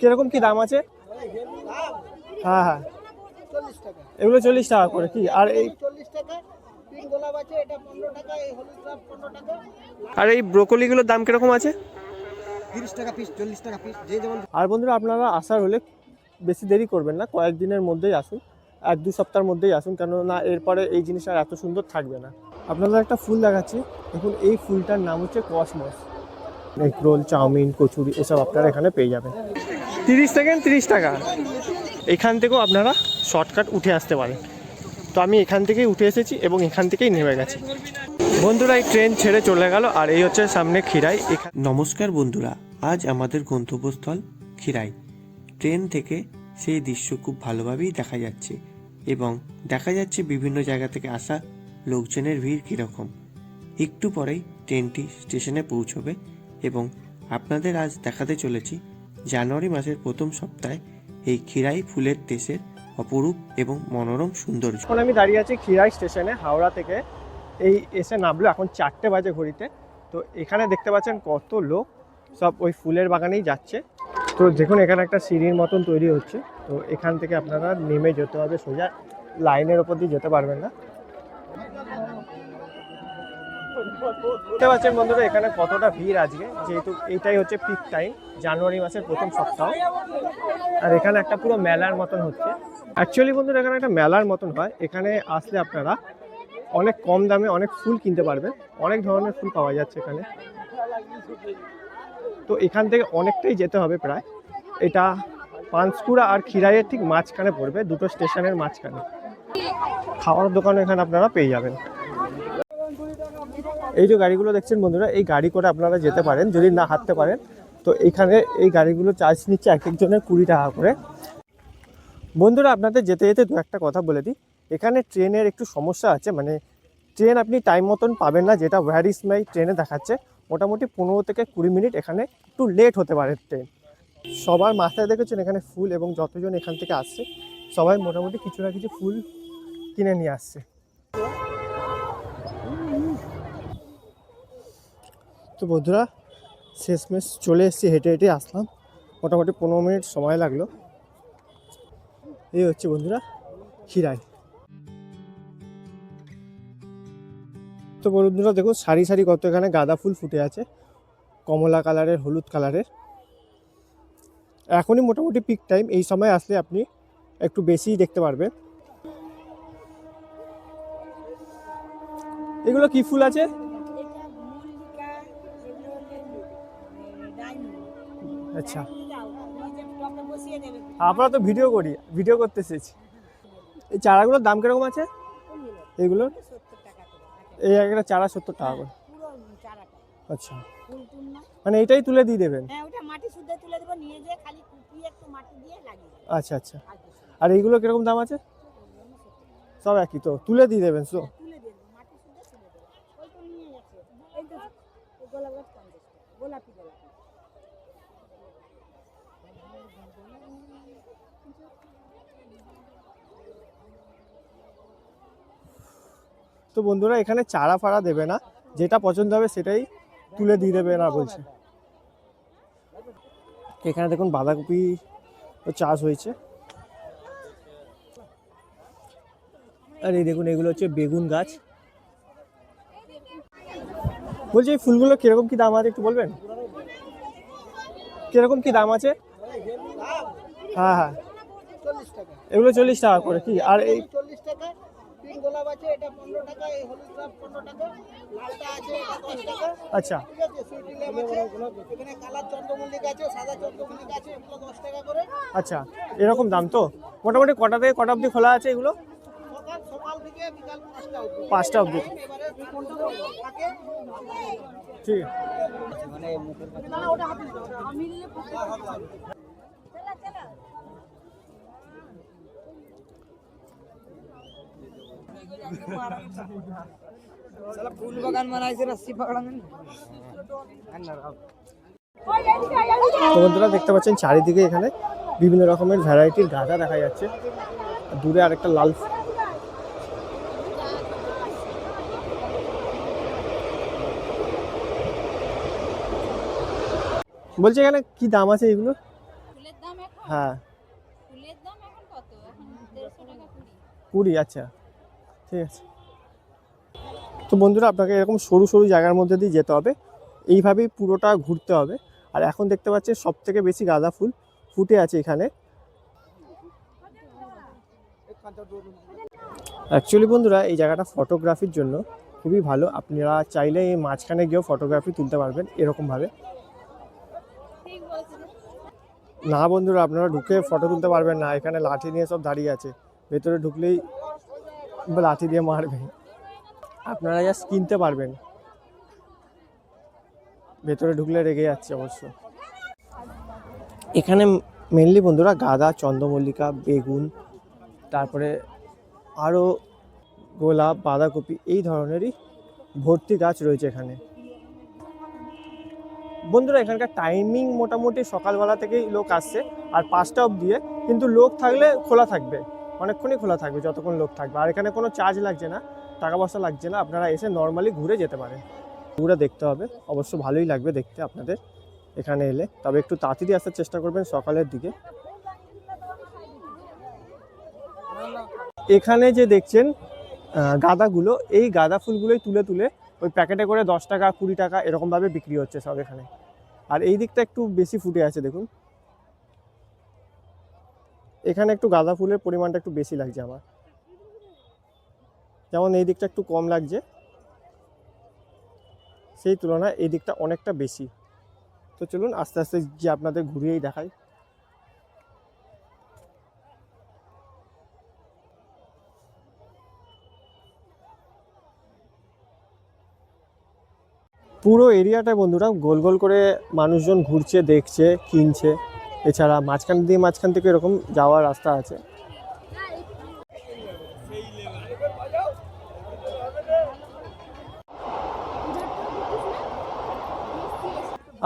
কীরকম কি দাম আছে? হ্যাঁ হ্যাঁ। এগুলো চল্লিশ টাকা করে কি? আর এই আর এই ব্রোকলিগুলোর দাম কীরকম আছে? তিরিশ টাকা পিস চল্লিশ টাকা পিস যে যেমন আর বন্ধুরা আপনারা আসার হলে বেশি দেরি করবেন না কয়েকদিনের মধ্যেই আসুন এক দু সপ্তাহের মধ্যেই আসুন কেননা এরপরে এই জিনিস আর এত সুন্দর থাকবে না। আপনাদের একটা ফুল দেখাচ্ছি। দেখুন এই ফুলটার নাম হচ্ছে cosmos. Egg roll chowmein kachori এসব আপনারা এখানে পেয়ে যাবেন। তিরিশ সেকেন্ড তিরিশ টাকা। এখান থেকেও আপনারা শর্টকাট উঠে আসতে পারেন। তো আমি এখান থেকেই উঠে এসেছি এবং এখান থেকেই নেমে গেছি। বন্ধুরা, এই ট্রেন ছেড়ে চলে গেল আর এই হচ্ছে সামনে খিরাই। নমস্কার বন্ধুরা, আজ আমাদের গন্তব্যস্থল খিরাই। ট্রেন থেকে সেই দৃশ্য খুব ভালোভাবেই দেখা যাচ্ছে এবং দেখা যাচ্ছে বিভিন্ন জায়গা থেকে আসা লোকজনের ভিড় কীরকম। একটু পরেই ট্রেনটি স্টেশনে পৌঁছবে এবং আপনাদের আজ দেখাতে চলেছি জানুয়ারি মাসের প্রথম সপ্তাহে এই খিরাই ফুলের দেশের অপরূপ এবং মনোরম সৌন্দর্য। এখন আমি দাঁড়িয়ে আছি খিরাই স্টেশনে, হাওড়া থেকে। এই এসে নামলো এখন চারটে বাজে ঘড়িতে। তো এখানে দেখতে পাচ্ছেন কত লোক, সব ওই ফুলের বাগানেই যাচ্ছে। তো দেখুন, এখানে একটা সিঁড়ির মতন তৈরি হচ্ছে। তো এখান থেকে আপনারা নেমে যেতে হবে সোজা। লাইনের ওপর দিয়ে যেতে পারবেন না। দেখতে পাচ্ছেন বন্ধুরা, এখানে কতটা ভিড় আজকে, যেহেতু এটাই হচ্ছে পিক টাইম জানুয়ারি মাসের প্রথম সপ্তাহ। আর এখানে একটা পুরো মেলার মতন হচ্ছে। অ্যাকচুয়ালি বন্ধুরা, এখানে একটা মেলার মতন হয়। এখানে আসলে আপনারা অনেক কম দামে অনেক ফুল কিনতে পারবেন। অনেক ধরনের ফুল পাওয়া যাচ্ছে এখানে। তো এখান থেকে অনেকটাই যেতে হবে প্রায়। এটা পাঁশকুড়া আর খিরাইয়ের ঠিক মাঝখানে পড়বে, দুটো স্টেশনের মাঝখানে। খাওয়ার দোকান এখানে আপনারা পেয়ে যাবেন। এই যে গাড়িগুলো দেখছেন বন্ধুরা, এই গাড়ি করে আপনারা যেতে পারেন, যদি না হাঁটতে পারেন। তো এখানে এই গাড়িগুলো চার্জ নিচ্ছে এক একজনের কুড়ি টাকা করে। বন্ধুরা, আপনাদের যেতে যেতে দু একটা কথা বলে দিই। এখানে ট্রেনের একটু সমস্যা আছে মানে ট্রেন আপনি টাইম মতন পাবেন না, যেটা ভ্যারিস মাই ট্রেনে দেখাচ্ছে। মোটামুটি পনেরো থেকে কুড়ি মিনিট এখানে একটু লেট হতে পারে ট্রেন সবার মাথায় দেখেছেন এখানে ফুল এবং যতজন এখান থেকে আসছে, সবাই মোটামুটি কিছু না কিছু ফুল কিনে নিয়ে আসছে। তো বন্ধুরা, শেষমেশ চলে এসেছি, হেঁটে হেঁটে আসলাম। মোটামুটি পনেরো মিনিট সময় লাগল। এই হচ্ছে বন্ধুরা খিরাই তো বন্ধুরা, দেখুন, সারি সারি কত এখানে গাঁদা ফুল ফুটে আছে। কমলা কালারের, হলুদ কালারের। এখনই মোটামুটি পিক টাইম এই সময় আসলে আপনি একটু বেশিই দেখতে পারবেন। এগুলো কি ফুল আছে? আচ্ছা। আমরা তো ভিডিও করি ভিডিও করতে এসেছি এই চারাগুলোর দাম কীরকম আছে? টাকা এই একটা চারা সত্তর টাকা করে। আচ্ছা। মানে এটাই তুলে দিয়ে দেবেন? হ্যাঁ আচ্ছা আচ্ছা। আর আর এইগুলো কীরকম দাম আছে? সব একই তো তুলে দিয়ে দেবেন তো তুলে দেবো মাটি শুদ্ধ তুলে দেবো ওই তো নিয়ে যাচ্ছে এই তো এই গোলাপ গাছ পঞ্চাশ টাকা গোলাপি গোলাপি তো বন্ধুরা এখানে চারা ফাড়া দেবে না। যেটা পছন্দ হবে সেটাই তুলে দিয়ে দেবে না বলছে। এখানে দেখুন বাঁধাকপি চাষ হয়েছে। আর এই দেখুন, এগুলো হচ্ছে বেগুন গাছ। বলছি, এই ফুলগুলো কীরকম কি দাম আছে একটু বলবেন? কীরকম কি দাম আছে? হ্যাঁ হ্যাঁ। এগুলো চল্লিশ টাকা করে। কি, আর এই চল্লিশ টাকা পিঙ্ক গোলাপ আছে এটা পনেরো টাকা এই হলুদ গোলাপ পনেরো টাকা লালটা আছে এটা দশ টাকা। আচ্ছা। ঠিক আছে সুইট লেম আছে এখানে কালার চন্দ্রমল্লিকা আছে সাদা চন্দ্রমল্লিকা আছে এগুলো দশ টাকা করে। আচ্ছা এরকম দাম তো? মোটামুটি কটা থেকে কটা অবধি খোলা আছে এগুলো? সকাল সকাল থেকে বিকাল পাঁচটা অবধি। পাঁচটা অবধি। ফুল বাগান বানাইছে পাকড়ানো তো বন্ধুরা দেখতে পাচ্ছেন চারিদিকে এখানে বিভিন্ন রকমের ভ্যারাইটির গাঁদা দেখা যাচ্ছে। আর দূরে আরেকটা লাল বলছি এখানে কি দাম আছে এগুলো হ্যাঁ। কুড়ি আচ্ছা। ঠিক আছে। তো বন্ধুরা, আপনাকে এরকম সরু সরু জায়গার মধ্যে দিয়ে যেতে হবে। এইভাবেই পুরোটা ঘুরতে হবে। আর এখন দেখতে পাচ্ছেন সব থেকে বেশি গাঁদা ফুল ফুটে আছে এখানে। অ্যাকচুয়ালি বন্ধুরা, এই জায়গাটা ফটোগ্রাফির জন্য খুবই ভালো। আপনারা চাইলে এই মাঝখানে গিয়েও ফটোগ্রাফি তুলতে পারবেন এরকমভাবে। না বন্ধুরা, আপনারা ঢুকে ফটো তুলতে পারবেন না। এখানে লাঠি নিয়ে সব দাঁড়িয়ে আছে। ভেতরে ঢুকলেই লাঠি দিয়ে মারবে। আপনারা জাস্ট কিনতে পারবেন। ভেতরে ঢুকলে রেগে যাচ্ছে অবশ্য। এখানে মেনলি বন্ধুরা গাঁদা, চন্দ্রমল্লিকা, বেগুন, তারপরে আরও গোলাপ, বাঁধাকপি এই ধরনেরই ভর্তি গাছ রয়েছে এখানে। বন্ধুরা এখানকার টাইমিং মোটামুটি সকালবেলা থেকেই লোক আসছে, আর পাঁচটা অবধি, কিন্তু লোক থাকলে খোলা থাকবে। অনেকক্ষণই খোলা থাকবে, যতক্ষণ লোক থাকবে। আর এখানে কোনো চার্জ লাগছে না, টাকা পয়সা লাগছে না, আপনারা এসে নর্মালি ঘুরে যেতে পারেন। ঘুরে দেখতে হবে, অবশ্য ভালোই লাগবে দেখতে আপনাদের এখানে এলে। তবে একটু তাড়াতাড়ি আসার চেষ্টা করবেন সকালের দিকে। এখানে যে দেখছেন গাঁদাগুলো, এই গাঁদা ফুলগুলোই তুলে তুলে ওই প্যাকেটে করে দশ টাকা, কুড়ি টাকা এরকমভাবে বিক্রি হচ্ছে সব এখানে। আর এই দিকটা একটু বেশি ফুটে আছে, দেখুন। এখানে একটু গাঁদা ফুলের পরিমাণটা একটু বেশি লাগছে আমার। যেমন এই দিকটা একটু কম লাগছে। সেই তুলনায় এই দিকটা অনেকটা বেশি। তো চলুন আস্তে আস্তে যে আপনাদের ঘুরিয়েই দেখাই। পুরো এরিয়াটায় বন্ধুরা গোল গোল করে মানুষজন ঘুরছে, দেখছে, কিনছে। এছাড়া মাঝখান দিয়ে মাঝখান থেকে এরকম যাওয়ার রাস্তা আছে।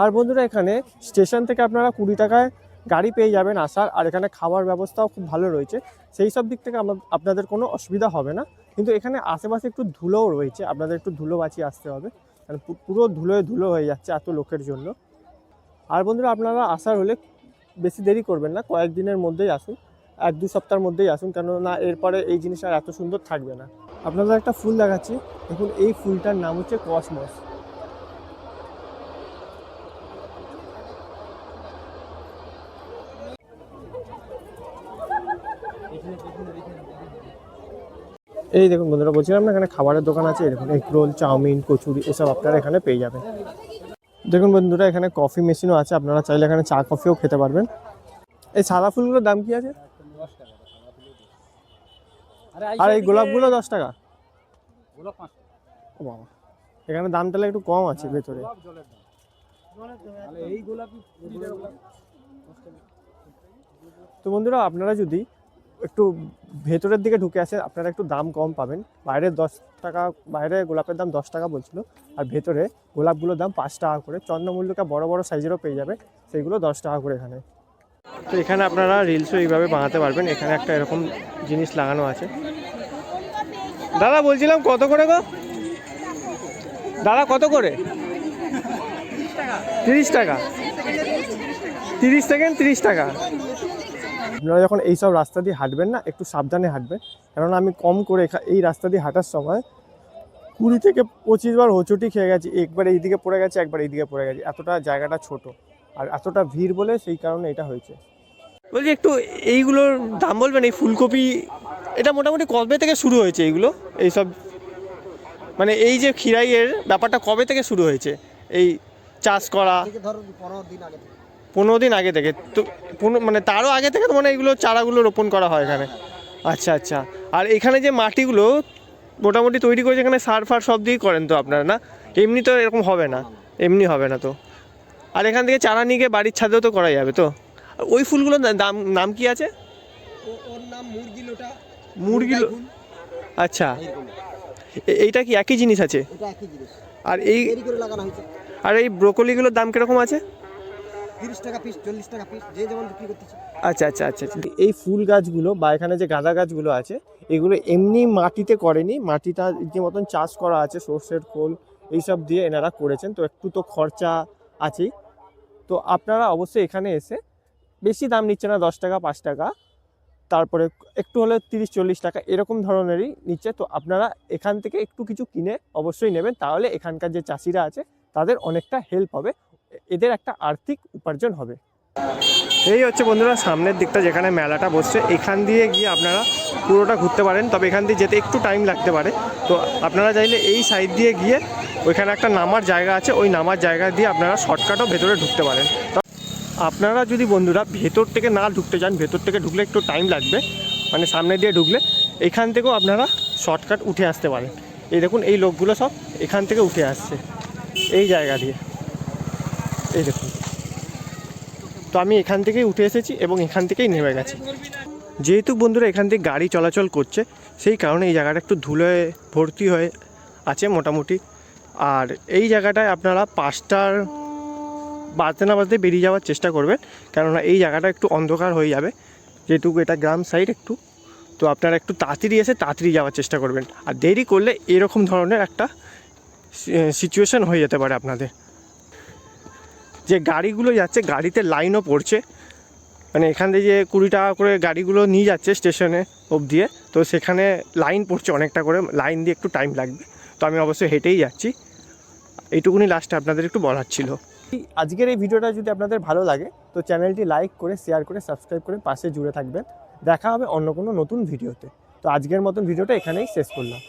আর বন্ধুরা, এখানে স্টেশন থেকে আপনারা কুড়ি টাকায় গাড়ি পেয়ে যাবেন আসার, আর এখানে খাওয়ার ব্যবস্থাও খুব ভালো রয়েছে। সেই সব দিক থেকে আপনাদের কোনো অসুবিধা হবে না। কিন্তু এখানে আশেপাশে একটু ধুলোও রয়েছে। আপনাদের একটু ধুলো বাঁচিয়ে আসতে হবে। কারণ পুরো ধুলোয় ধুলো হয়ে যাচ্ছে এত লোকের জন্য। আর বন্ধুরা, আপনারা আসার হলে বেশি দেরি করবেন না, কয়েকদিনের মধ্যেই আসুন, এক দু সপ্তাহের মধ্যেই আসুন, কেননা এরপরে এই জিনিস আর এত সুন্দর থাকবে না। আপনাদের একটা ফুল দেখাচ্ছি, দেখুন এই ফুলটার নাম হচ্ছে কসমস। এই দেখুন বন্ধুরা, বলছিলাম না এখানে খাবারের দোকান আছে দেখুন, এগ রোল, চাউমিন, কচুরি, এসব আপনারা এখানে পেয়ে যাবেন। দেখুন বন্ধুরা, এখানে কফি মেশিনও আছে, আপনারা চাইলে এখানে চা কফিও খেতে পারবেন। এই সাদা ফুলগুলোর দাম কি আছে? আর এই গোলাপগুলো দশ টাকা। এখানে দাম তাহলে একটু কম আছে ভেতরে। তো বন্ধুরা, আপনারা যদি একটু ভেতরের দিকে ঢুকে আসে আপনারা একটু দাম কম পাবেন। বাইরে দশ টাকা, বাইরে গোলাপের দাম দশ টাকা বলছিল, আর ভেতরে গোলাপগুলোর দাম পাঁচ টাকা করে। চন্দ্রমল্লিকা বড় বড় সাইজেরও পেয়ে যাবে সেইগুলো দশ টাকা করে এখানে। তো এখানে আপনারা রিলসও এইভাবে বানাতে পারবেন, এখানে একটা এরকম জিনিস লাগানো আছে। দাদা, বলছিলাম কত করে গো? দাদা, কত করে? তিরিশ টাকা। তিরিশ সেকেন্ড, তিরিশ টাকা। আপনারা যখন এইসব রাস্তা দিয়ে হাঁটবেন না একটু সাবধানে হাঁটবেন। কেননা আমি কম করে এই রাস্তা দিয়ে হাঁটার সময় কুড়ি থেকে পঁচিশ বার হোঁচটি খেয়ে গেছি। একবার এইদিকে পড়ে গেছে একবার এইদিকে পড়ে গেছে। এতটা জায়গাটা ছোট আর এতটা ভিড় বলে সেই কারণে এটা হয়েছে। বলছি একটু এইগুলোর দাম বলবেন? এই ফুলকপি এটা মোটামুটি কবে থেকে শুরু হয়েছে এইগুলো? এইসব মানে এই যে খিরাইয়ের ব্যাপারটা কবে থেকে শুরু হয়েছে? এই চাষ করা? ধরো পনেরো দিন আগে। পনেরো দিন আগে থেকে তো পনেরো মানে তারও আগে থেকে তো মানে এগুলো চারাগুলো রোপণ করা হয় এখানে। আচ্ছা আচ্ছা। আর এখানে যে মাটিগুলো মোটামুটি তৈরি করেছে এখানে সার ফার সব দিয়েই করেন তো আপনারা না? এমনি তো এরকম হবে না এমনি হবে না তো। আর এখান থেকে চারা নিয়ে গিয়ে বাড়ির ছাদেও তো করা যাবে তো? আর ওই ফুলগুলোর দাম নাম কি আছে? ওর নাম মুরগি লোটা। মুরগি আচ্ছা। এইটা কি একই জিনিস আছে? আর এই আর এই ব্রোকলিগুলোর দাম কীরকম আছে? আচ্ছা আচ্ছা আচ্ছা আচ্ছা। এই ফুল গাছগুলো বা এখানে যে গাঁদা গাছগুলো আছে, এগুলো এমনি মাটিতে করেনি। মাটিটা যে মতন চাষ করা আছে, সর্ষের খোল, এইসব দিয়ে এনারা করেছেন। তো একটু তো খরচা আছেই। তো আপনারা অবশ্যই এখানে এসে বেশি দাম নিচ্ছে না, দশ টাকা, পাঁচ টাকা। তারপরে একটু হলে তিরিশ, চল্লিশ টাকা, এরকম ধরনেরই নিচ্ছে। তো আপনারা এখান থেকে একটু কিছু কিনে অবশ্যই নেবেন। তাহলে এখানকার যে চাষিরা আছে, তাদের অনেকটা হেল্প হবে। এদের একটা আর্থিক উপার্জন হবে। এই হচ্ছে বন্ধুরা সামনের দিকটা যেখানে মেলাটা বসছে। এখান দিয়ে গিয়ে আপনারা পুরোটা ঘুরতে পারেন, তবে এখান দিয়ে যেতে একটু টাইম লাগতে পারে। তো আপনারা চাইলে এই সাইড দিয়ে গিয়ে ওইখানে একটা নামার জায়গা আছে, ওই নামার জায়গা দিয়ে আপনারা শর্টকাটও ভেতরে ঢুকতে পারেন। আপনারা যদি বন্ধুরা ভেতর থেকে না ঢুকতে চান, ভেতর থেকে ঢুকলে একটু টাইম লাগবে মানে সামনে দিয়ে ঢুকলে এখান থেকেও আপনারা শর্টকাট উঠে আসতে পারেন। এই দেখুন, এই লোকগুলো সব এখান থেকে উঠে আসছে, এই জায়গা দিয়ে। এই দেখুন। তো আমি এখান থেকেই উঠে এসেছি এবং এখান থেকেই নেমে গেছি। যেহেতু বন্ধুরা এখান থেকে গাড়ি চলাচল করছে, সেই কারণে এই জায়গাটা একটু ধুলোয় ভর্তি হয়ে আছে মোটামুটি। আর এই জায়গাটায় আপনারা পাঁচটার বাজতে না বাজতে বেরিয়ে যাওয়ার চেষ্টা করবেন, কেননা এই জায়গাটা একটু অন্ধকার হয়ে যাবে। যেহেতু এটা গ্রাম সাইড একটু। তো আপনারা একটু তাড়াতাড়ি এসে তাড়াতাড়ি যাওয়ার চেষ্টা করবেন। আর দেরি করলে এরকম ধরনের একটা সিচুয়েশন হয়ে যেতে পারে আপনাদের। যে গাড়িগুলো যাচ্ছে, গাড়িতে লাইনও পড়ছে। মানে এখান থেকে যে কুড়ি টাকা করে গাড়িগুলো নিয়ে যাচ্ছে স্টেশনে অবধি, তো সেখানে লাইন পড়ছে অনেকটা করে লাইন দিয়ে একটু টাইম লাগবে। তো আমি অবশ্যই হেঁটেই যাচ্ছি। এইটুকুনি লাস্টে আপনাদের একটু বলার ছিল। আজকের এই ভিডিওটা যদি আপনাদের ভালো লাগে, তো চ্যানেলটি লাইক করে শেয়ার করে সাবস্ক্রাইব করে পাশে জুড়ে থাকবেন। দেখা হবে অন্য কোনো নতুন ভিডিওতে। তো আজকের মতন ভিডিওটা এখানেই শেষ করলাম।